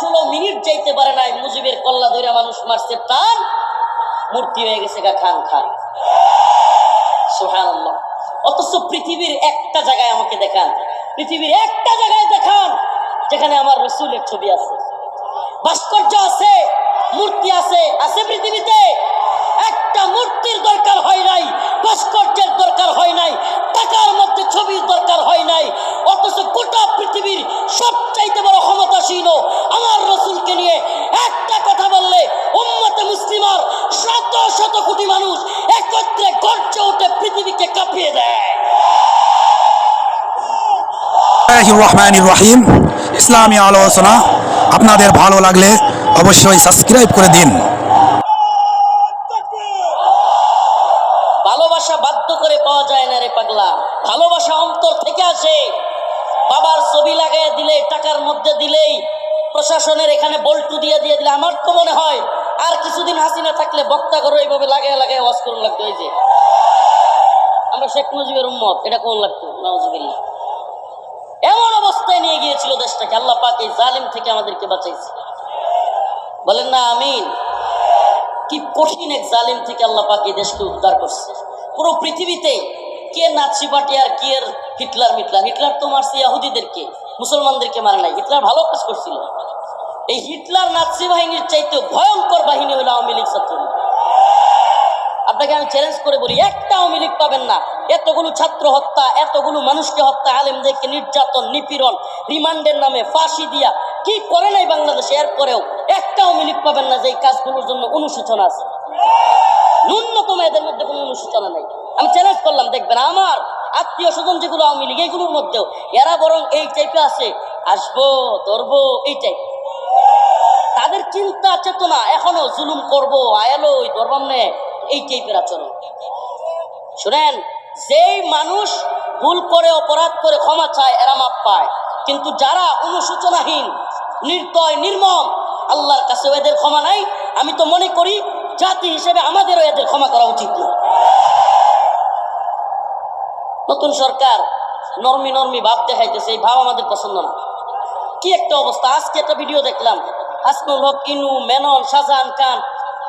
ষোলো মিনিট যাইতে পারে নাই, মুজিবের কল্লা ধরে মানুষ মারছে টান মূর্তি হয়ে গেছে গা খান খান। সুবহানাল্লাহ। অথচ পৃথিবীর একটা জায়গায় আমাকে দেখান, পৃথিবীর একটা জায়গায় দেখান, যেখানে আমার রসুলের ছবি আছে। ভাস্কর্য আছে, মূর্তি আছে আছে পৃথিবীতে। একটা মূর্তির দরকার হয় নাই, ভাস্কর্যের দরকার হয় নাই, টাকার মধ্যে ছবির দরকার হয় নাই, অথচ গোটা পৃথিবীর সবচাইতে বড় ক্ষমতাসীন শত কোটি মানুষ একত্রে গর্জে উঠে পৃথিবীকে কাঁপিয়ে দেয়। ইসলামী আলোচনা। আপনাদের ভালো লাগলে অবশ্যই সাবস্ক্রাইব করে দিন ভালোবাসা বাধ্য করে পাওয়া যায় না রে পাগলা ভালোবাসা অন্তর থেকে আসে বাবার ছবি লাগাই দিলে টাকার মধ্যে দিলেই প্রশাসনের এখানে বল্টু দিয়ে দিয়ে দিলে আমার তো মনে হয় আর কিছুদিন হাসিনা বক্তা করে এইভাবে লাগাই লাগাই ওয়াজ করুন লাগতো, এই যে। আমরা শেখ মুজিবের উম্মত, এটা কোন লাগতো নওয়াজুবিল্লাহ এমন অবস্থায় নিয়ে গিয়েছিল দেশটাকে, আল্লাহ পাক এই জালিম থেকে আমাদেরকে বাঁচাইছে। বলেন না, আমিন। কি কঠিন এক জালিম থেকে আল্লাহ পাক এই দেশকে উদ্ধার করছে। পুরো পৃথিবীতে কে নাচি পাটি আর কে হিটলার মিটলার? হিটলার তো মারছে ইয়াহুদিদেরকে, মুসলমানদেরকে মারে নাই। হিটলার ভালো কাজ করছিল। এই হিটলার নাৎসি বাহিনীর চাইতে ভয়ঙ্কর বাহিনী হলো আওয়ামী লীগ ছাত্রলীগ আপনাকে আমি চ্যালেঞ্জ করে বলি, একটা আওয়ামী লীগ পাবেন না। এতগুলো ছাত্র হত্যা, এতগুলো মানুষকে হত্যা, আলেমদেরকে নির্যাতন, নিপীড়ন, রিমান্ডের নামে ফাঁসি দিয়া কি করে নাই বাংলাদেশে? এরপরেও একটা আওয়ামী লীগ পাবেন না যে এই কাজগুলোর জন্য অনুশোচনা আছে। ন্যূনতম এদের মধ্যে কোনো অনুশোচনা নেই। আমি চ্যালেঞ্জ করলাম, দেখবেন আমার আত্মীয় স্বজন যেগুলো আওয়ামী লীগ এইগুলোর মধ্যেও এরা বরং এই টাইপে আছে। আসব, ধরবো, এই টাইপ চিন্তা, চেতনা এখনও জুলুম করব আয়ালো ওই ধর্মাম নে এই টাইপের আচরণ। শুনেন, যেই মানুষ ভুল করে, অপরাধ করে ক্ষমা চায়, এরা মাপ পায়। কিন্তু যারা অনুসূচনাহীন নির্দয়, নির্মম, আল্লাহর কাছে এদের ক্ষমা নাই, আমি তো মনে করি জাতি হিসেবে আমাদেরও এদের ক্ষমা করা উচিত না। নতুন সরকার নর্মি নর্মি ভাব দেখাইতেছে, এই ভাব আমাদের পছন্দ না। কি একটা অবস্থা, আজকে একটা ভিডিও দেখলাম। হাসনুল হক, ইনু, মেনন, শাহজাহান খান,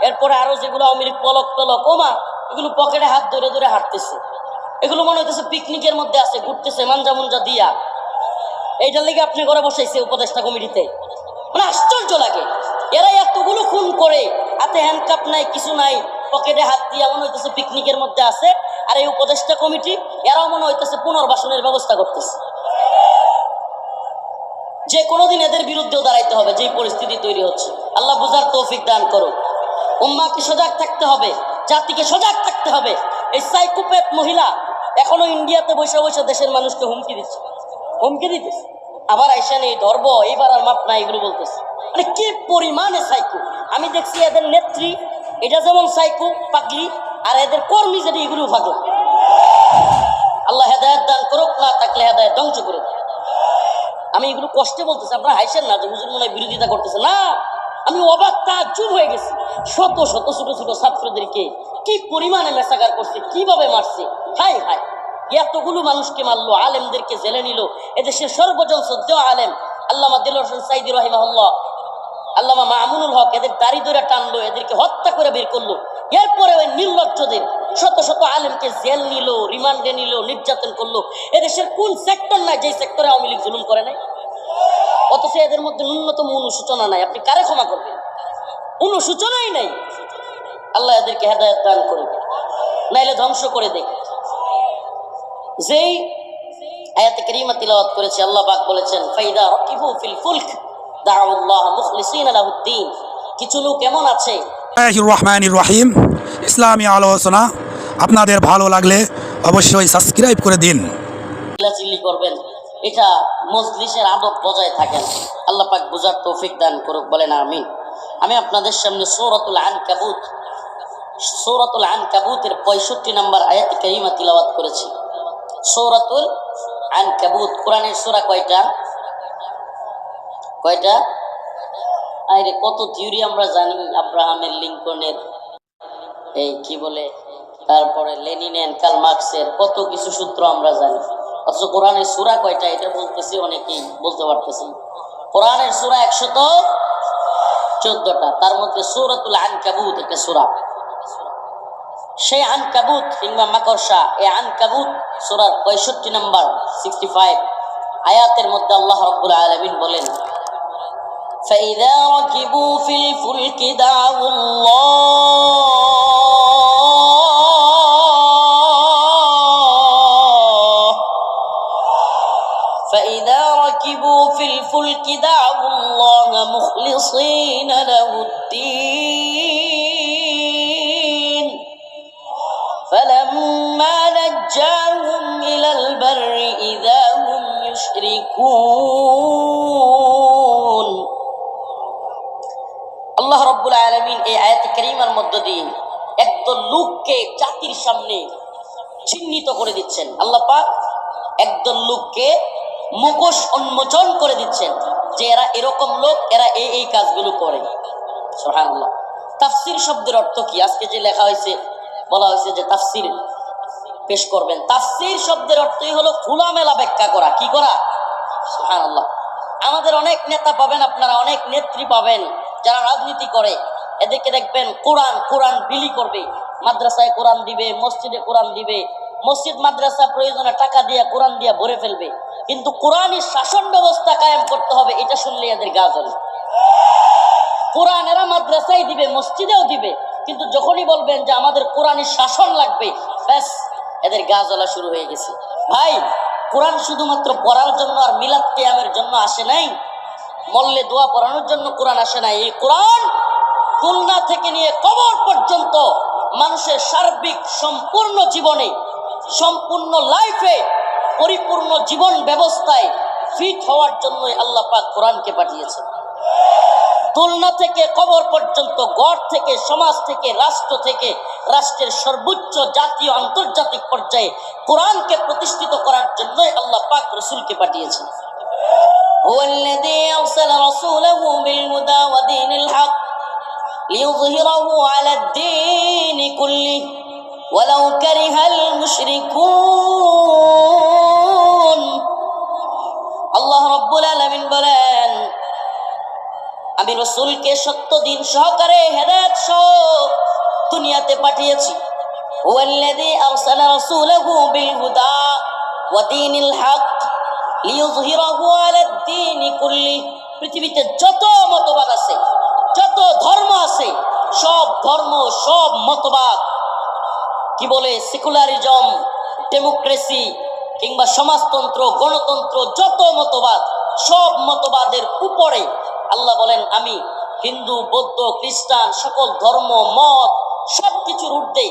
এরপরে আরও যেগুলো আওয়ামী লীগ পলক টলক ওমা, এগুলো পকেটে হাত ধরে ধরে হাঁটতেছে। এগুলো মনে হইতেছে পিকনিকের মধ্যে আছে, ঘুরতেছে, মাঞ্জা মুঞ্জা দিয়া। এইটার লেগে আপনি ঘরে বসাইছে উপদেষ্টা কমিটিতে। মানে আশ্চর্য লাগে। এরা এতগুলো খুন করে, হাতে হ্যান্ডকাপ নাই, কিছু নাই, পকেটে হাত দিয়া মনে হইতেছে পিকনিকের মধ্যে আছে, আর এই উপদেষ্টা কমিটি, এরাও মনে হইতেছে পুনর্বাসনের ব্যবস্থা করতেছে। যে কোনো দিন এদের বিরুদ্ধেও দাঁড়াইতে হবে, যেই পরিস্থিতি তৈরি হচ্ছে। আল্লাহ বুঝার তৌফিক দান করো উম্মাকে সজাগ থাকতে হবে, জাতিকে সজাগ থাকতে হবে। এই সাইকোপ্যাথ মহিলা এখনও ইন্ডিয়াতে বসে বসে দেশের মানুষকে হুমকি দিচ্ছে। হুমকি দিতেছে। আবার আইসা নেই, ধর্ব, এইবার আর মাপ না এগুলো বলতেছে। মানে কি পরিমাণে সাইকো আমি দেখছি এদের নেত্রী, এটা যেমন সাইকো পাগলি, আর এদের কর্মী যেটা এগুলো পাগলা আল্লাহ হেদায়ত দান করুক, না থাকলে হেদায়ত ধ্বংস করে দেয় আমি এগুলো কষ্টে বলতেছি, আপনারা হাইসেন না যে হুজুর মনে হয় বিরোধিতা করতেছে। না, আমি অবাক চুপ হয়ে গেছি। শত শত, ছোট ছোট ছাত্রদেরকে কি পরিমাণে মেসাকার করছে, কীভাবে মারছে? হাই হাই এতগুলো মানুষকে মারলো, আলেমদেরকে জেলে নিল, এদেশের সর্বজন শ্রদ্ধেয় আলেম। আল্লামা দিল হোসেন সাইদি রহিমাহুল্লাহ, আল্লামা মামুনুল হক এদের দাড়ি ধরে টানলো, এদেরকে হত্যা করে বের করল। এরপরে ওই নির্লজ্জদের শত শত আলেমকে জেল নিল, রিমান্ডে নিল, নির্যাতন করল। এদেশের কোন সেক্টর নাই যেই সেক্টরে আওয়ামী লীগ জুলুম করে নাই? অথচ এদের মধ্যে ন্যূনতম অনুসূচনা নাই। আপনি কারে ক্ষমা করবেন? অনুসূচনাই নাই। আল্লাহ এদেরকে হেদায়ত দান করবে নাইলে ধ্বংস করে দেখ যেই আয়াতে করিমা তিলাওয়াত করেছে, আল্লাহ পাক বলেছেন, ফাইদা রাকিবু ফিল ফুলক, দাউল্লাহ মুখলিসিন লাহুদ্দিন। কিছু লোক এমন আছে রহমান রহিম। ইসলামী আলোচনা আপনাদের ভালো লাগলে অবশ্যই সাবস্ক্রাইব করে দিন। করবেন। এটা মজলিসের আদব বজায় থাকেন আল্লাহ পাক বুঝার তৌফিক দান করুক, বলেন আমিন। আমি আপনাদের সামনে সৌরতুল আন কাবুত সৌরতুল আন কাবুতের পঁয়ষট্টি নম্বর আয়াত কারিমা তিলাওয়াত করেছি। সৌরাতুল আন কাবুত কোরআনের সোরা কয়টা? কয়টা? আরে, কত থিওরি আমরা জানি আব্রাহামের লিঙ্কনের। এই কি বলে? তারপরে লেনিনের কাল মার্কসের কত কিছু সূত্র আমরা জানি। অথচ কোরআনের সুরা কয়টা? এটা বলতেছি, অনেকেই বলতে পারতেছি। কোরআনের সুরা একশত চোদ্দটা। তার মধ্যে সুরতুল আনকাবুত একটা সুরা। সেই আনকাবুত কিংবা মাকড়সা, এই আনকাবুত সুরার পঁয়ষট্টি নম্বর সিক্সটি ফাইভ আয়াতের মধ্যে আল্লাহ রব্বুল আলমিন বলেন فإذا ركبوا في الفلك دعوا الله. فإذا ركبوا في الفلك دعوا الله مخلصين له الدين. فلما نجاهم إلى البر إذا هم يشركون. আলমিন এই আয়াত করিমার মধ্য দিয়ে একদল লোককে জাতির সামনে চিহ্নিত করে দিচ্ছেন। একদল লোককে মুখোশ উন্মোচন করে দিচ্ছেন যে এরা এরকম লোক, এরা এই এই কাজগুলো করে। সুবহানাল্লাহ। তাফসির শব্দের অর্থ কি? আজকে যে লেখা হয়েছে, বলা হয়েছে যে তাফসির পেশ করবেন। তাফসির শব্দের অর্থই হলো খোলামেলা ব্যাখ্যা করা। কি করা? সুবহানাল্লাহ। আমাদের অনেক নেতা পাবেন, আপনারা অনেক নেত্রী পাবেন যারা রাজনীতি করে। এদেরকে দেখবেন কোরআন কোরআন বিলি করবে। মাদ্রাসায় কোরআন দিবে, মসজিদে কোরআন দিবে। মসজিদ, মাদ্রাসা প্রয়োজনে টাকা দিয়ে কোরআন দিয়ে ভরে ফেলবে। কিন্তু কোরআনের শাসন ব্যবস্থা কায়েম করতে হবে, এটা শুনলে এদের গা কোরআন এরা মাদ্রাসায় দিবে, মসজিদেও দিবে। কিন্তু যখনই বলবেন যে আমাদের কোরআনের শাসন লাগবে, ব্যাস, এদের গা জ্বলা শুরু হয়ে গেছে। ভাই কোরআন শুধুমাত্র পড়ার জন্য আর মিলাদ কেয়ামের জন্য আসে নাই। মল্লে দোয়া পড়ানোর জন্য কোরআন আসে নাই। এই কোরআন খুলনা থেকে নিয়ে কবর পর্যন্ত মানুষের সার্বিক সম্পূর্ণ জীবনে, সম্পূর্ণ লাইফে পরিপূর্ণ জীবন ব্যবস্থায় ফিট হওয়ার জন্যই আল্লাহ পাক কোরআনকে পাঠিয়েছেন। তুলনা থেকে কবর পর্যন্ত গড় থেকে, সমাজ থেকে, রাষ্ট্র থেকে রাষ্ট্রের সর্বোচ্চ জাতীয় আন্তর্জাতিক পর্যায়ে কোরআনকে প্রতিষ্ঠিত করার জন্যই আল্লাহ পাক রসুলকে পাঠিয়েছেন هو الذي أرسل رسوله بالهدى ودين الحق ليظهره على الدين كله ولو كره المشركون আল্লাহ রব্বুল আলামিন বলেন আমি রসুলকে সত্য দিন সহকারে হেদায়ত সহ দুনিয়াতে পাঠিয়েছি। ওয়াল্লাযী আরসালা রাসূলাহু বিল হুদা ওয়া দীনিল হক লিইয়ুযহিরাহু আলাদ দীনি কুল্লি। পৃথিবীতে যত মতবাদ আছে, যত ধর্ম আছে, সব ধর্ম, সব মতবাদ, কি বলে সেকুলারিজম, ডেমোক্রেসি কিংবা সমাজতন্ত্র, গণতন্ত্র, যত মতবাদ, সব মতবাদের উপরে আল্লাহ বলেন, আমি হিন্দু, বৌদ্ধ, খ্রিস্টান, সকল ধর্ম, মত সব কিছুর ঊর্ধ্বে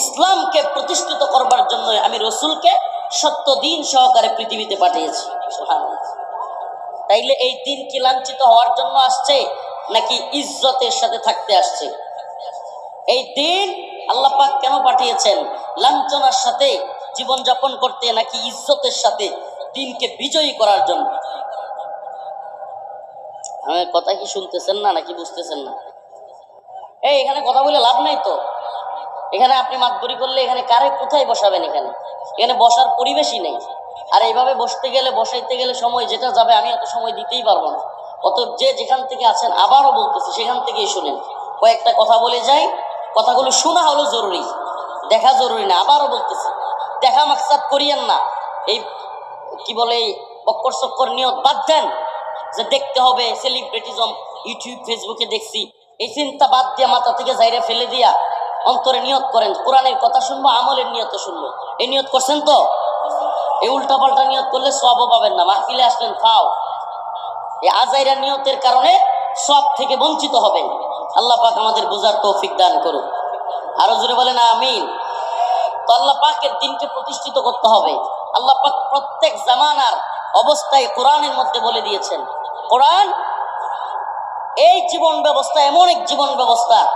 ইসলামকে প্রতিষ্ঠিত করবার জন্য আমি রসুলকে সত্য দিন সহকারে পৃথিবীতে পাঠিয়েছি। তাইলে এই দিন কি লাঞ্ছিত হওয়ার জন্য আসছে, নাকি ইজ্জতের সাথে থাকতে আসছে? এই দিন আল্লাহ পাক কেন পাঠিয়েছেন? লাঞ্ছনার সাথে জীবনযাপন করতে, নাকি ইজ্জতের সাথে দিনকে বিজয়ী করার জন্য? আমার কথা কি শুনতেছেন না, নাকি বুঝতেছেন না? এই, এখানে কথা বলে লাভ নাই তো। এখানে আপনি মাতবরি করলে এখানে কারে কোথায় বসাবেন এখানে? এখানে বসার পরিবেশই নেই। আর এইভাবে বসতে গেলে, বসাইতে গেলে সময় যেটা যাবে, আমি অত সময় দিতেই পারব না। অতএব যে যেখান থেকে আছেন, আবারও বলতেছি, সেখান থেকেই শুনেন। কয়েকটা কথা বলে যাই। কথাগুলো শোনা হলো জরুরি। দেখা জরুরি না, আবারও বলতেছি। দেখা মাকসাদ করিয়েন না। এই, কি বলে, এই বক্কর চক্কর নিয়ত বাদ দেন। যে দেখতে হবে সেলিব্রিটিজম ইউটিউব ফেসবুকে দেখছি। এই চিন্তা বাদ দিয়া মাথা থেকে জায়গা ফেলে দিয়া অন্তরে নিয়ত করেন। কোরআনের কথা শুনব, আমলের নিয়ত শুনব। এই নিয়ত করছেন তো? এই উল্টা পাল্টা নিয়ত করলে সবও পাবেন না। মাহফিলে আসলেন, খাও। এই আজাইরা নিয়তের কারণে সব থেকে বঞ্চিত হবেন। আল্লাহ পাক আমাদের বোঝার তৌফিক দান করুন আরও জোরে বলেন, আমিন। তো আল্লাহ পাকের দিনকে প্রতিষ্ঠিত করতে হবে। আল্লাহ পাক প্রত্যেক জামানার অবস্থায় কোরআনের মধ্যে বলে দিয়েছেন। কোরআন এই জীবন ব্যবস্থা এমন এক জীবন ব্যবস্থা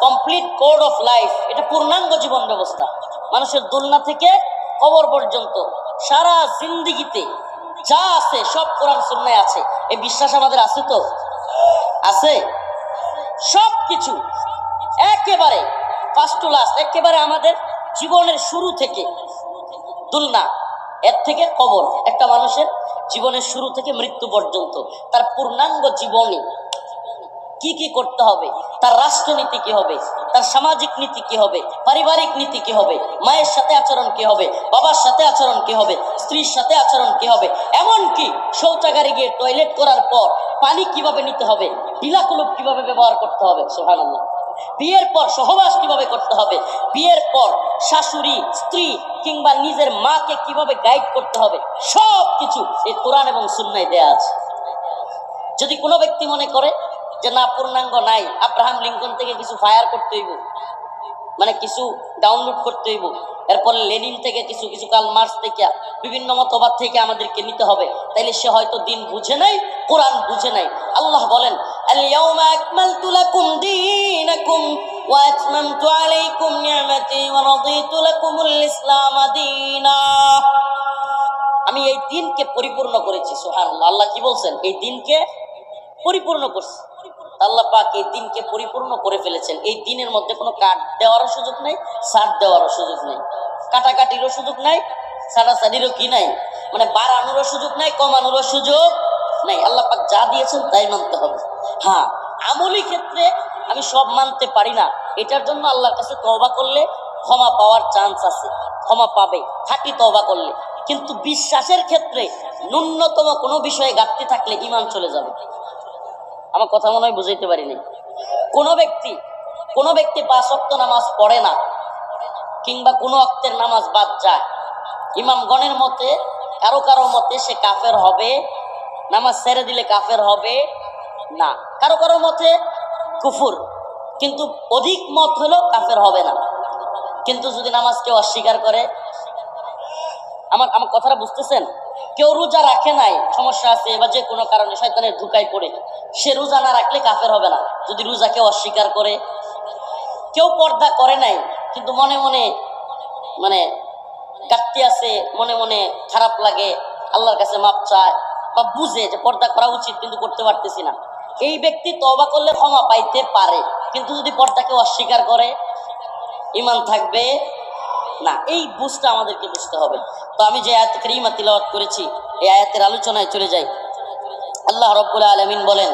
কমপ্লিট কোড অফ লাইফ এটা পূর্ণাঙ্গ জীবন ব্যবস্থা। মানুষের দোলনা থেকে কবর পর্যন্ত, সারা জিন্দিগিতে যা আছে, সব কোরআন সুন্নায় আছে। এই বিশ্বাস আমাদের আছে তো? আছে? সব কিছু একেবারে ফার্স্ট টু লাস্ট একেবারে আমাদের জীবনের শুরু থেকে দুলনা, এর থেকে কবর। একটা মানুষের জীবনের শুরু থেকে মৃত্যু পর্যন্ত, তার পূর্ণাঙ্গ জীবনে কি কি করতে হবে? তার রাষ্ট্রনীতি কি হবে? তার সামাজিক নীতি কি হবে? পারিবারিক নীতি কি হবে? মায়ের সাথে আচরণ কি হবে? বাবার সাথে আচরণ কি হবে? স্ত্রীর সাথে আচরণ কি হবে? এমনকি শৌচাগারে গিয়ে টয়লেট করার পর পানি কীভাবে নিতে হবে? বিলাকুলুপ কীভাবে ব্যবহার করতে হবে? সোহান বিয়ের পর সহবাস কীভাবে করতে হবে? বিয়ের পর শাশুড়ি, স্ত্রী কিংবা নিজের মাকে কীভাবে গাইড করতে হবে? সব কিছু এই কোরআন এবং সুন্নায় দেয়া আছে। যদি কোনো ব্যক্তি মনে করে যে না, পূর্ণাঙ্গ নাই। আব্রাহাম লিঙ্কন থেকে কিছু ফায়ার করতে হইব। মানে কিছু ডাউনলোড করতে হইব। এরপর লেনিন থেকে কিছু কিছু কাল মার্চ থেকে বিভিন্ন মতবাদ থেকে আমাদেরকে নিতে হবে। তাইলে সে হয়তো দিন বুঝে নাই, কোরআন বুঝে নাই। আল্লাহ বলেন আমি এই দিনকে পরিপূর্ণ করেছি সোহান আল্লাহ কি বলছেন? এই দিনকে পরিপূর্ণ করছে। আল্লাহ পাক এই দিনকে পরিপূর্ণ করে ফেলেছেন। এই দিনের মধ্যে কোনো কাট দেওয়ারও সুযোগ নেই, সার দেওয়ারও সুযোগ নেই, কাটাকাটিরও সুযোগ নাই সারাসারিরও কি নাই মানে বাড়ানোরও সুযোগ নাই, কমানোরও সুযোগ নাই। আল্লাহ পাক যা দিয়েছেন তাই মানতে হবে। হ্যাঁ আমলি ক্ষেত্রে আমি সব মানতে পারি না। এটার জন্য আল্লাহর কাছে তওবা করলে ক্ষমা পাওয়ার চান্স আছে, ক্ষমা পাবে খাঁটি তওবা করলে। কিন্তু বিশ্বাসের ক্ষেত্রে ন্যূনতম কোনো বিষয়ে ঘাটতি থাকলে ইমান চলে যাবে। আমার কথা মনে হয় বুঝাইতে পারিনি। কোনো ব্যক্তি কোনো ব্যক্তি পাঁচ অক্ত নামাজ পড়ে না, কিংবা কোনো অক্তের নামাজ বাদ যায়। ইমামগণের মতে, কারও কারও মতে সে কাফের হবে, নামাজ ছেড়ে দিলে কাফের হবে না। কারও কারও মতে কুফুর, কিন্তু অধিক মত হলেও কাফের হবে না। কিন্তু যদি নামাজ কেউ অস্বীকার করে, আমার আমার কথাটা বুঝতেছেন? কেউ রোজা রাখে নাই, সমস্যা আছে, বা যে কোনো কারণে শয়তানের ধুকায় পড়ে। সে রোজা না রাখলে কাফের হবে না। যদি রোজাকে অস্বীকার করে, কেউ পর্দা করে নাই, কিন্তু মনে মনে মানে কাটতে আছে, মনে মনে খারাপ লাগে, আল্লাহর কাছে মাপ চায় বা বুঝে যে পর্দা করা উচিত, কিন্তু করতে পারতেছি না। এই ব্যক্তি তবা করলে ক্ষমা পাইতে পারে, কিন্তু যদি পর্দাকে অস্বীকার করে ইমান থাকবে না। এই বুঝটা আমাদেরকে বুঝতে হবে। তো আমি যে আয়াত করিমা তিলাওয়াত করেছি, এই আয়াতের আলোচনায় চলে যাই। আল্লাহ রব্বুল আলমিন বলেন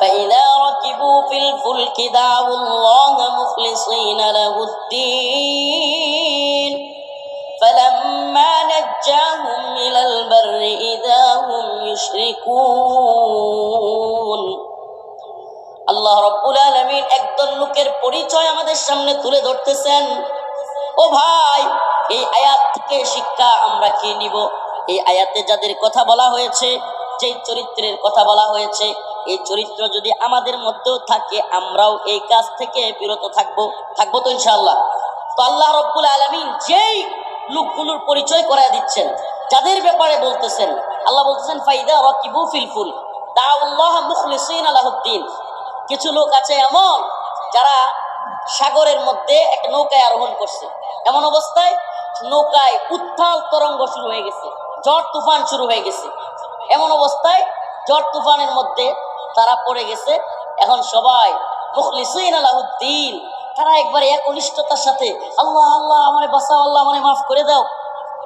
فإذا ركبوا في الفلك دعوا الله مخلصين له الدين فلما نجاهم إلى البر إذا هم يشركون আল্লাহ রব্বুল আলমিন একদল লোকের পরিচয় আমাদের সামনে তুলে ধরতেছেন ও ভাই এই আয়াত থেকে শিক্ষা আমরা কি নিব এই আয়াতে যাদের কথা বলা হয়েছে যেই চরিত্রের কথা বলা হয়েছে এই চরিত্র যদি আমাদের মধ্যেও থাকে, আমরাও এই কাজ থেকে বিরত থাকব থাকব তো ইনশাআল্লাহ। তো আল্লাহ রব্বুল আলমিন যেই লোকগুলোর পরিচয় করায় দিচ্ছেন, যাদের ব্যাপারে বলতেছেন, আল্লাহ বলতেছেন, ফাইদা রকিবু ফিলফুল দাউল্লাহ মুখলিসিন আলাহদ্দিন কিছু লোক আছে এমন যারা সাগরের মধ্যে এক নৌকায় আরোহণ করছে। এমন অবস্থায় নৌকায় উত্থাল তরঙ্গ শুরু হয়ে গেছে, ঝড় তুফান শুরু হয়ে গেছে। এমন অবস্থায় ঝড় তুফানের মধ্যে তারা পড়ে গেছে। এখন সবাই মুখলিসিন আলাহুদ্দিন, তারা একবারে একনিষ্ঠতার সাথে, আল্লাহ আল্লাহ, আমারে বাঁচাও, আল্লাহ, আমারে মাফ করে দাও।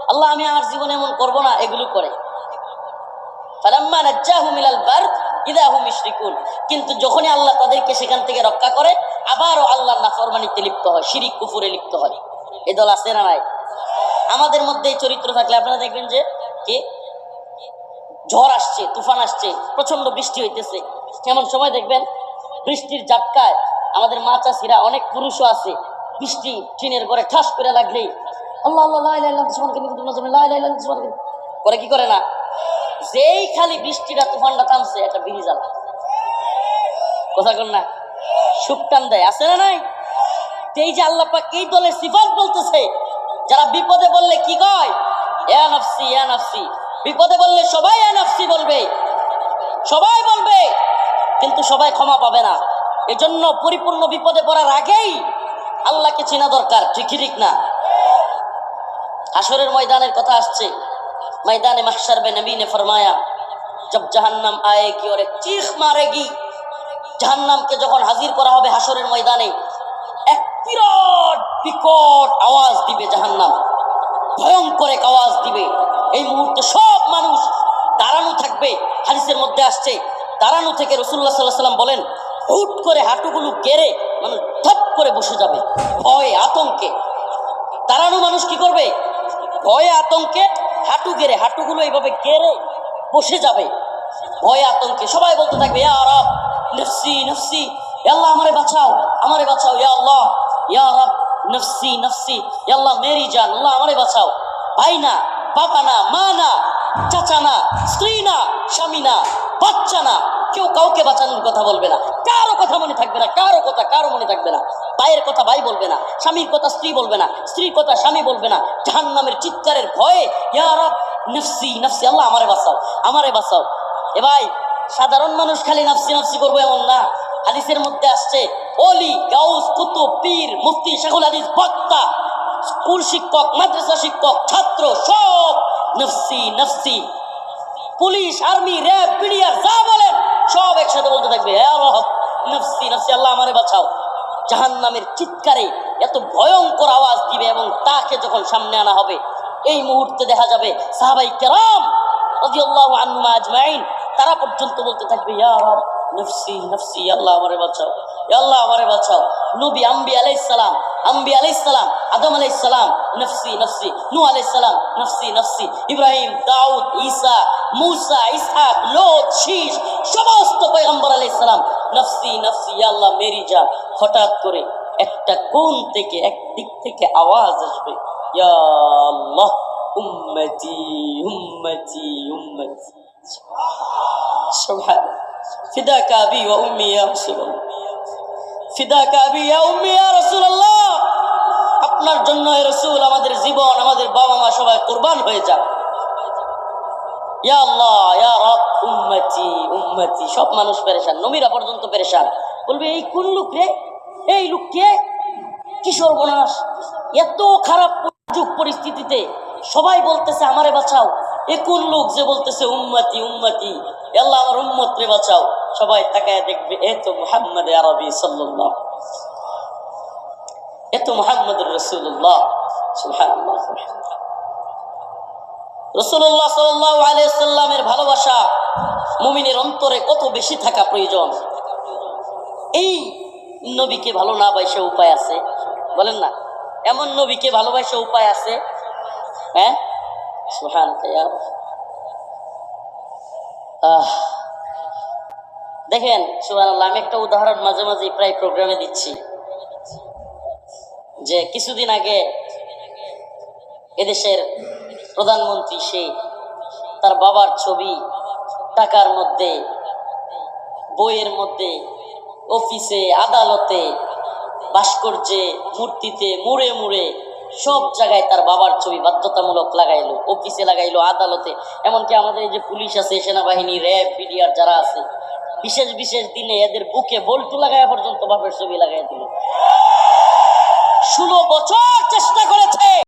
আল্লাহ, আমি আর জীবনে এমন করব না। এগুলো করে। ফালাম্মা কিন্তু যখনই আল্লাহ তাদেরকে সেখান থেকে রক্ষা করে, আবারও আল্লাহর নাফরমানিতে লিপ্ত হয়, শিরিক কুফুরে লিপ্ত হয়। এ দল আছে না নাই? আমাদের মধ্যে এই চরিত্র থাকলে আপনারা দেখবেন যে, কে? ঝড় আসছে, তুফান আসছে প্রচণ্ড বৃষ্টি হইতেছে। এমন সময় দেখবেন? বৃষ্টির ঝাটকায় আমাদের মা চাষিরা অনেক পুরুষও আছে। বৃষ্টি টিনের ঘরে ঠাস করে লাগলেই আল্লাহ আল্লাহ করে কি করে না? যেই খালি বৃষ্টিটা, তুফানটা টানছে একটা বিড়ি জ্বালা। কথা কর না। সুখ টান দেয়, আছে না নাই? এই যে আল্লাহ পাক এই দলের সিফাত বলতেছে, যারা বিপদে বললে কি কয়? এ নাফসি এ বিপদে বললে সবাই এ বলবে। সবাই বলবে। কিন্তু সবাই ক্ষমা পাবে না। এজন্য পরিপূর্ণ বিপদে পড়ার আগেই আল্লাহকে চেনা দরকার, ঠিকই ঠিক না? আসরের ময়দানের কথা আসছে। ময়দানে মাসার বে নবীনে ফরমায়া, জব জাহান্নাম আয়ে কি ওরে চিখ মারেগি। জাহান্নামকে যখন হাজির করা হবে হাসরের ময়দানে, এক বিরাট বিকট আওয়াজ দিবে জাহান্নাম। ভয়ঙ্কর এক আওয়াজ দিবে। এই মুহূর্তে সব মানুষ দাঁড়ানো থাকবে, হাদিসের মধ্যে আসছে দাঁড়ানো থেকে রসুল্লাহ সাল্লাহ সাল্লাম বলেন, হুট করে হাঁটুগুলো গেড়ে মানুষ ধপ করে বসে যাবে। ভয়ে আতঙ্কে। দাঁড়ানো মানুষ কি করবে? ভয়ে আতঙ্কে হাঁটু গেড়ে, হাঁটুগুলো এইভাবে গেড়ে বসে যাবে। ভয়ে আতঙ্কে। সবাই বলতে থাকবে, ইয়া নফসি নফসি আল্লাহ, আমারে বাঁচাও আমারে বাঁচাও, ইয়া আল্লাহ, ইয়া রব, নফসি নফসি আল্লাহ, মেরি জান, আল্লাহ, আমারে বাঁচাও। ভাই না, বাবা না, মা না, চাচা না, স্ত্রী না, স্বামী না। বাচ্চা না। কেউ কাউকে বাঁচানোর কথা বলবে না। কারও কথা মনে থাকবে না, কারও কথা, কারও মনে থাকবে না। ভাইয়ের কথা ভাই বলবে না, স্বামীর কথা স্ত্রী বলবে না, স্ত্রীর কথা স্বামী বলবে না। জাহান নামের চিৎকারের ভয়ে ইয়ার নফসি নফসি, আল্লাহ আমারে বাঁচাও আমারে বাঁচাও। এ ভাই, সাধারণ মানুষ খালি নফসি নফসি করব এমন না। হাদিসের মধ্যে আসছে অলি গাউস, কুতুব, পীর, মুফতি, শাহুল হাদিস, বক্তা, স্কুল শিক্ষক, মাদ্রাসা শিক্ষক, ছাত্র, সব নফসি নফসি। পুলিশ, আর্মি, র্যাব, পিডিআর, যা বলেন, সব একসাথে বলতে থাকবে। নফসি নফসি, আল্লাহ আমারে বাঁচাও। জাহান নামের চিৎকারে এত ভয়ঙ্কর আওয়াজ দিবে এবং তাকে যখন সামনে আনা হবে, এই মুহূর্তে দেখা যাবে সাহাবাই কেরাম রাদিয়াল্লাহু আনহুম আজমাইন, তারা পর্যন্ত বলতে থাকবে, ইয়া রব নফসি নফসি, আল্লাহ আমারে বাঁচাও। আল্লাহ আমারে বাঁচাও। নবী আম্বি আলাইহিস সালাম, আম্বি আলাইহিস সালাম, আদম আলাইহিস সালাম, নফসি নফসি, নূহ আলাইহিস সালাম, নফসি নফসি, ইব্রাহিম, দাউদ, ঈসা, মুসা শীষ, সমস্ত পয়গম্বর আলাইহিস সালাম, নফসি নফসি আল্লাহ মেরি জান হঠাৎ করে একটা কোন থেকে এক দিক থেকে আওয়াজ আসবে। আল্লাহ, উম্মতি উম্মতি উম্মতি। সুবহান ফিদাকা আবি ওয়া উম্মি ইয়া রাসূলুল্লাহ। ফিদাকা আবি ইয়া উম্মি ইয়া রাসূলুল্লাহ। আপনার জন্য হে আমাদের জীবন, আমাদের বাবা মা সবাই কুরবান হয়ে যাক। সব মানুষ পেরেশান, নবীরা পর্যন্ত পেরেশান। বলবে, এই কোন লোক রে? এই লোক কে? কি সর্বনাশ এত খারাপ পরিস্থিতিতে সবাই বলতেছে, আমারে বাঁচাও। এ কোন লোক যে বলতেছে, উম্মতি উম্মতি, আল্লাহ আমার উম্মত রে বাঁচাও। সবাই তাকায় দেখবে, এ তো মুহাম্মদ আরবি সাল্লাল্লাহ এ তো মুহাম্মদ রসুল্লাহ ভালোবাসা মুমিনের অন্তরে কত বেশি থাকা প্রয়োজন? এই নবীকে ভালো না বাইসে উপায় আছে? বলেন না, এমন নবীকে ভালোবাসে উপায় আছে? হ্যাঁ? দেখেন সুহান আমি একটা উদাহরণ মাঝে মাঝে প্রায় প্রোগ্রামে দিচ্ছি। যে কিছুদিন আগে এদেশের প্রধানমন্ত্রী সে তার বাবার ছবি টাকার মধ্যে, বইয়ের মধ্যে, অফিসে, আদালতে, ভাস্কর্যে, মূর্তিতে, মুড়ে মুড়ে সব জায়গায় তার বাবার ছবি বাধ্যতামূলক লাগাইলো অফিসে লাগাইলো, আদালতে। এমনকি আমাদের এই যে পুলিশ আছে, সেনাবাহিনী, র্যাব, বিডিআর যারা আছে, বিশেষ বিশেষ দিনে এদের বুকে বল্টু লাগায় পর্যন্ত বাপের ছবি লাগাই দিল। ষোলো বছর চেষ্টা করেছে।